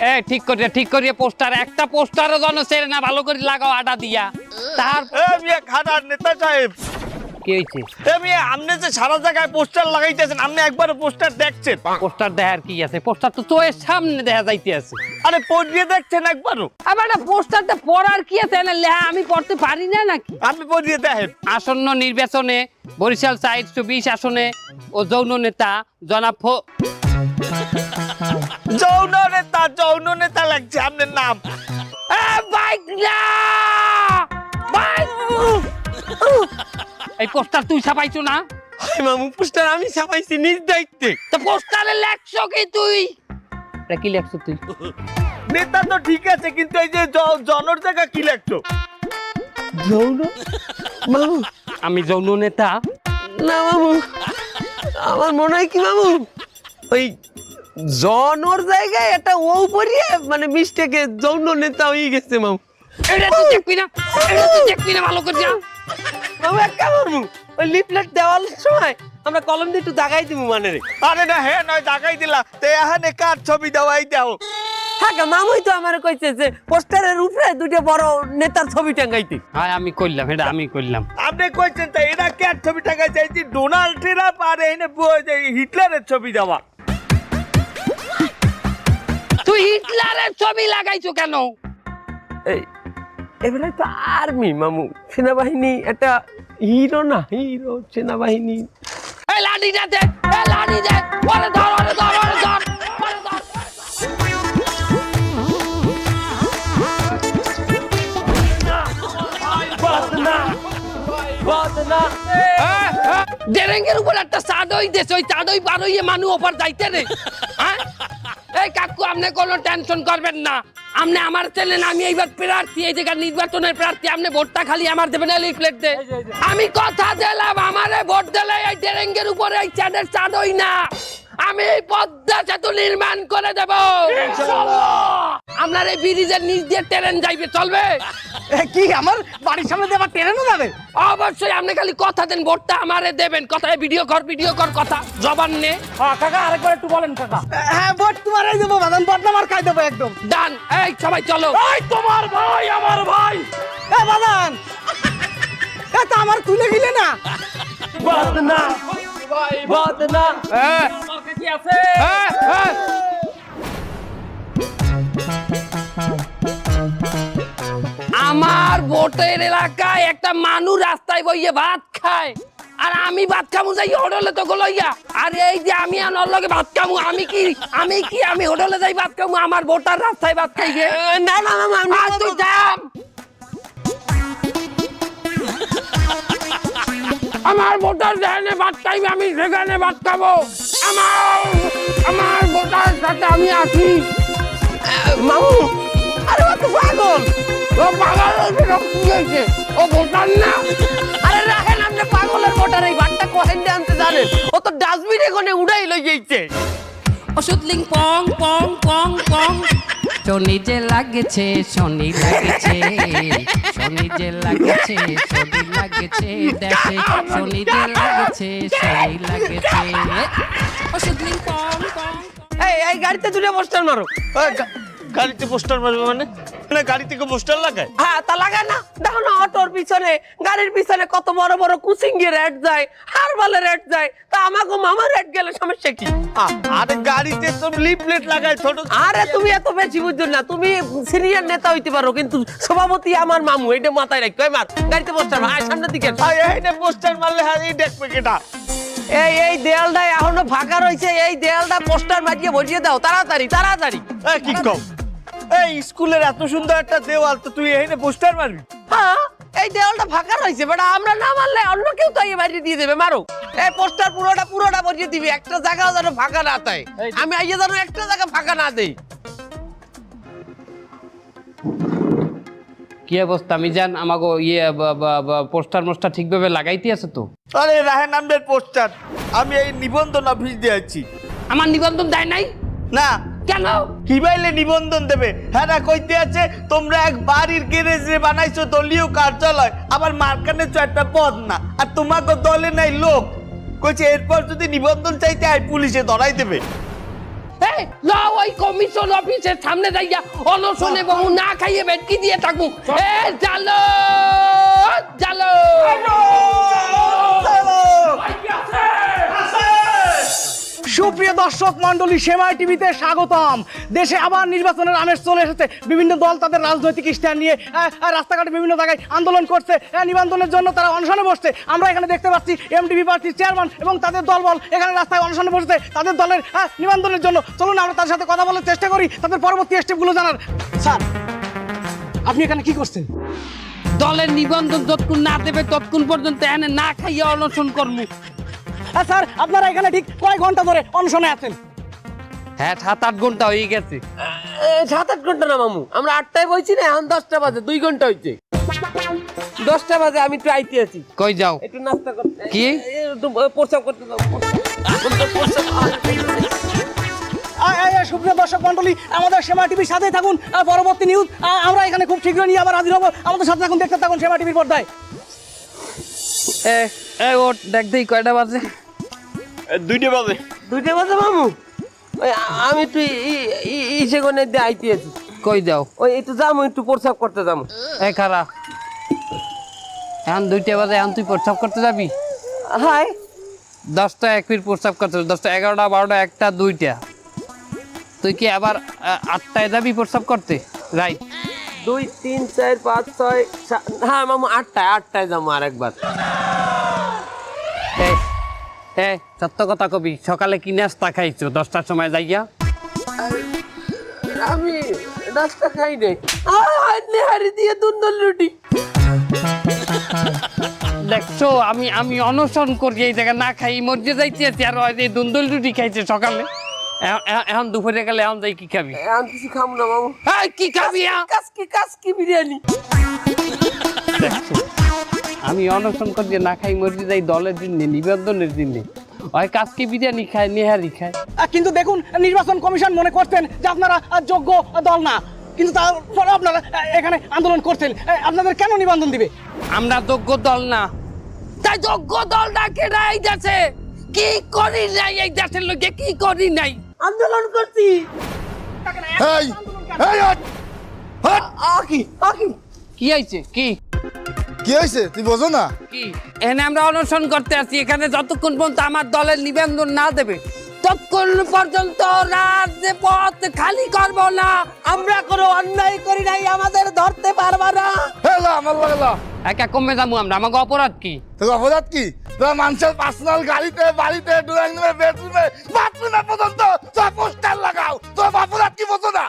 এ ঠিক করিয়া ঠিক করিয়া পোস্টার একটা পোস্টারও যেন সেরে না ভালো করে লাগাও আটা দিয়া। তার এ মিয়া খানার নেতা সাহেব। কি হয়েছে এ মিয়া আপনি যে সারা জায়গায় পোস্টার লাগাইতেছেন আপনি একবার পোস্টার দেখছেন? পোস্টার দেখার কি আছে? পোস্টার তো চোখের সামনে দেখা যাইতে আছে। আরে পড়িয়ে দেখছেন একবারও? আবার না পোস্টারটা পড়ার কি আছে? না লেহা আমি পড়তে পারি না নাকি? আপনি পড়িয়ে দেখেন। আসন্ন নির্বাচনে বরিশাল চারশো চব্বিশ আসনে ও যৌন নেতা জনাব যৌন নেতা লাগছে আপনার নাম? এ, বাইক না বাইক এই পোস্টার তুই ছাপাইছো না? মামু পোস্টার আমি ছাপাইছি নিজ দায়িত্বে। তো পোস্টারে লেখছো কি তুই? এটা কি লেখছো তুই? নেতা তো ঠিক আছে কিন্তু এই যে জনর জায়গা কি যৌন? মামু। আমি যৌন নেতা। না মামু। আমার মনে হয় কি মামু? ওই জনর জায়গায় একটা ও পরিয়ে মানে মিস্টেকে যৌন নেতা হয়ে গেছে মামু। এটা তুই দেখবি না এটা তুই দেখবি না ভালো করে মামু এক কাম করব ওই লিফলেট দেওয়ার সময় আমরা কলম দিয়ে একটু দাগাই দিব মানে রে। আরে না হ্যাঁ নয় দেখাই দিলা তো এখানে কার ছবি দেওয়াই দাও? হ্যাঁ মামুই তো আমার কইছে যে পোস্টারের উপরে দুটো বড় নেতার ছবি টাঙ্গাইতে হ্যাঁ আমি করলাম এটা আমি করলাম। আপনি কইছেন তো এরা কার ছবি টাকা চাইছি ডোনাল্ড ট্রাম্প আর এনে হিটলারের ছবি দেওয়া। তুই হিটলারের ছবি লাগাইছো কেন? এই এবেলায় তো আর্মি মামু। সেনাবাহিনী একটা হিরো না হিরো সেনাবাহিনী। এই লাঠিটা দে এই লাঠি দে। ওরে ধর ওরে ধর ওরে ধর ডেরেঙ্গের উপর একটা চাদই দেশ ওই চাদই পার হইয়ে মানু ওপর যাইতে রে। হ্যাঁ? এই কাকু আপনি কোনো টেনশন করবেন না। আপনি আমার চ্যানেল আমি এইবার প্রার্থী এই জায়গার নির্বাচনের প্রার্থী। আপনি ভোটটা খালি আমার দেবেন লিফলেট দে। আমি কথা দিলাম আমারে ভোট দিলে এই ডেরেঙ্গের উপরে এই চাঁদের চাঁদই না। আমি এই পদ্মা সেতু নির্মাণ করে দেব। আপনার এই ব্রিজের নিচ দিয়ে ট্রেন যাইবে চলবে? কি আমার বাড়ির সামনে দিয়ে আবার ট্রেনও যাবে অবশ্যই আপনি খালি কথা দেন ভোটটা আমারে দেবেন। কথায় ভিডিও কর ভিডিও কর কথা জবান নে। কাকা আরেকবার একটু বলেন কাকা। হ্যাঁ ভোট তোমারই দেবো বাদাম বদনাম আর খাই দেবো একদম। ডান এই সবাই চলো। এই তোমার ভাই আমার ভাই। এ বাদান এ তো আমার তুলে গিলে না। বদনা বদনা। হ্যাঁ আমার ভোটের এলাকায় একটা মানুষ রাস্তায় বইয়ে ভাত খায়। আর আমি ভাত খামু যাই হোটেলে তো গলইয়া আর এই যে আমি আনার লগে ভাত খামু আমি কি আমি কি আমি হোটেলে যাই ভাত খামু আমার ভোটার রাস্তায় ভাত খাই গে? না না মামু ভোটার যেখানে ভাত খাইবে আমি সেখানে ভাত খাব। আমার আমার ভোটার সাথে আমি আছি। মামু আরে ও তো পাগল। ও পাগল কি হয়েছে ও ভোটার না। আরে রাখেন আপনি পাগলের ভোটার এই ভাতটা কোহেন দিয়ে আনতে জানেন। ও তো ডাস্টবিনে কোনে উড়াই লই যাইছে ওষুধ লিং পং পং পং পং। শনি যে লাগেছে শনি লাগেছে শনি যে লাগেছে শনি লাগেছে দেখে শনি যে লাগেছে শনি লাগেছে। ওষুধ কম কম এই এই গাড়িতে দুটো বসতে মারো। গা- গাড়িতে পোস্টার মারবে মানে? না গাড়ি থেকে পোস্টার লাগায়? হ্যাঁ তা লাগা না। দেখো না অটোর পিছনে গাড়ির পিছনে কত বড় বড় কুচিঙ্গি রেট যায় হারবালের রেট যায়। তা আমাকে মামা রেট গেলে সমস্যা কি? আরে গাড়িতে তো লিফলেট লাগায় ছোট আরে তুমি এত বেশি বুঝছ না তুমি সিনিয়র নেতা হইতে পারো কিন্তু সভাপতি আমার মামু এটা মাথায় রাখতো মার গাড়িতে পোস্টার মার সামনের দিকে এইটা পোস্টার মারলে হ্যাঁ এই দেখবে কেটা এই এই দেয়ালটা এখনও ফাঁকা রয়েছে। এই দেয়ালটা পোস্টার মারিয়ে দাও। তাড়াতাড়ি তাড়াতাড়ি। কি কও এই স্কুলের এত সুন্দর একটা দেওয়াল তো তুই এখানে পোস্টার মারবি? হ্যাঁ এই দেওয়ালটা ফাঁকা রয়েছে বাট আমরা না মারলে অন্য কেউ তো এই বাড়ি দিয়ে দেবে মারো। এই পোস্টার পুরোটা পুরোটা বসিয়ে দিবি একটা জায়গাও যেন ফাঁকা না তাই আমি আইয়ে যেন একটা জায়গা ফাঁকা না দেই। কি অবস্থা? মিজান আমাকে ইয়ে পোস্টার মোস্টার ঠিকভাবে লাগাইতে আছে তো? আরে রাহেন নামের পোস্টার আমি এই নিবন্ধন অফিস দিয়েছি আমার নিবন্ধন দেয় নাই? না। কেন? কি বাইলে নিবন্ধন দেবে? হ্যাঁ না কইতে আছে তোমরা এক বাড়ির গ্যারেজে বানাইছো দলীয় কার্যালয় আবার মার্কানে একটা পদ না আর তোমাকে দলে নাই লোক। কইছে এরপর যদি নিবন্ধন চাইতে হয় পুলিশে ধরাই দেবে। এই ল ওই কমিশন অফিসের সামনে যাইয়া অনশনে বহু না খাইয়ে বেটকি দিয়ে থাকব এ জালো জালো সুপ্রিয় দর্শক মন্ডলী সেমাই টিভিতে স্বাগতম। দেশে আবার নির্বাচনের আমেজ চলে এসেছে। বিভিন্ন দল তাদের রাজনৈতিক স্ট্যান্ড নিয়ে রাস্তাঘাটে বিভিন্ন জায়গায় আন্দোলন করছে। নিবন্ধনের জন্য তারা অনশনে বসছে। আমরা এখানে দেখতে পাচ্ছি এমডিপি পার্টির চেয়ারম্যান এবং তাদের দলবল এখানে রাস্তায় অনশনে বসেছে। তাদের দলের নিবন্ধনের জন্য। চলুন আমরা তার সাথে কথা বলার চেষ্টা করি, তাদের পরবর্তী স্টেপগুলো জানার। স্যার, আপনি এখানে কি করছেন? দলের নিবন্ধন যতক্ষণ না দেবে, ততক্ষণ পর্যন্ত এনে না খাইয়ে অনশন করব। হ্যাঁ স্যার আপনারা এখানে ঠিক কয় ঘণ্টা ধরে অনশনে আছেন? হ্যাঁ সাত আট ঘণ্টা হয়ে গেছে। সাত আট ঘণ্টা না মামু? আমরা আটটায় বইছি না এখন দশটা বাজে দুই ঘণ্টা হইছে। দশটা বাজে আমি একটু আইতে আছি। কই যাও? একটু নাস্তা করতে কি? প্রস্তাব করতে সুপ্রিয় দর্শক মন্ডলী আমাদের সেমা টিভির সাথেই থাকুন। পরবর্তী নিউজ আমরা এখানে খুব শীঘ্রই নিয়ে আবার হাজির হব। আমাদের সাথে থাকুন দেখতে থাকুন সেমা টিভির পর্দায়। এ এ ওট দেখ দেই কয়টা বাজে। দুইটা বাজে। দুইটা বাজে মামু? আমি একটু ইসে কোনে দিয়ে আইতে আছি। কই যাও? ওই একটু যাব একটু প্রস্তাব করতে যাব এ খারা এখন দুইটা বাজে এখন তুই প্রস্রাব করতে যাবি? হাই। দশটা এক মিনিট প্রস্রাব করতে দশটা এগারোটা বারোটা একটা দুইটা। তুই কি আবার আটটায় যাবি প্রস্রাব করতে? রাইট। দুই তিন চার পাঁচ ছয় হ্যাঁ মামু আটটায় আটটায় যাব আরেকবার। এ সত্য কথা কবি সকালে কি নাস্তা খাইছো? দশটার সময় যাইয়া? আমি নাস্তা খাই নাই। নেহারি দিয়ে দুন্দল রুটি। দেখছ আমি আমি অনশন করি এই জায়গা না খাই মরজে যাইতে আছি আর ওই যে দুন্দল রুটি খাইছে সকালে। এখন দুপুরে গেলে এখন যাই কি খাবি? আমি কিছু খাব না মামু। এই, কি খাবি? কাসকি কাসকি বিরিয়ানি? দেখছ। আমি অনশন করি না খাই মরজে যাই দলের দিনে নিবন্ধনের দিনে ওই কাজকে বিরিয়ানি খায় নেহারি খায়। কিন্তু দেখুন নির্বাচন কমিশন মনে করতেন যে আপনারা যোগ্য দল না। কিন্তু তারপরে আপনারা এখানে আন্দোলন করছেন। আপনাদের কেন নিবন্ধন দিবে? আমরা যোগ্য দল না। তাই যোগ্য দল ডাকে না এই দেশে? কি করি নাই এই দেশের লোকে? কি করি নাই? আন্দোলন করছি। এই এই হট। হট। আকি আকি কি হয়েছে কি? কি হয়েছে? তুই বোঝো না? কি? এখানে আমরা অনশন করতে আসি এখানে যতক্ষণ পর্যন্ত আমার দলের নিবেদন না দেবে ততক্ষণ পর্যন্ত রাজপথ খালি করব না। আমরা কোনো অন্যায় করি নাই আমাদের ধরতে পারবা না। হেলা আমার লাগলা একা কমে যাব আমরা। আমাকে অপরাধ কি? তোর অপরাধ কি? তোর মানুষের পার্সোনাল গাড়িতে বাড়িতে ড্রয়িং রুমে বেডরুমে বাথরুমে পর্যন্ত তোর পোস্টার লাগাও। তোর অপরাধ কি বোঝো না?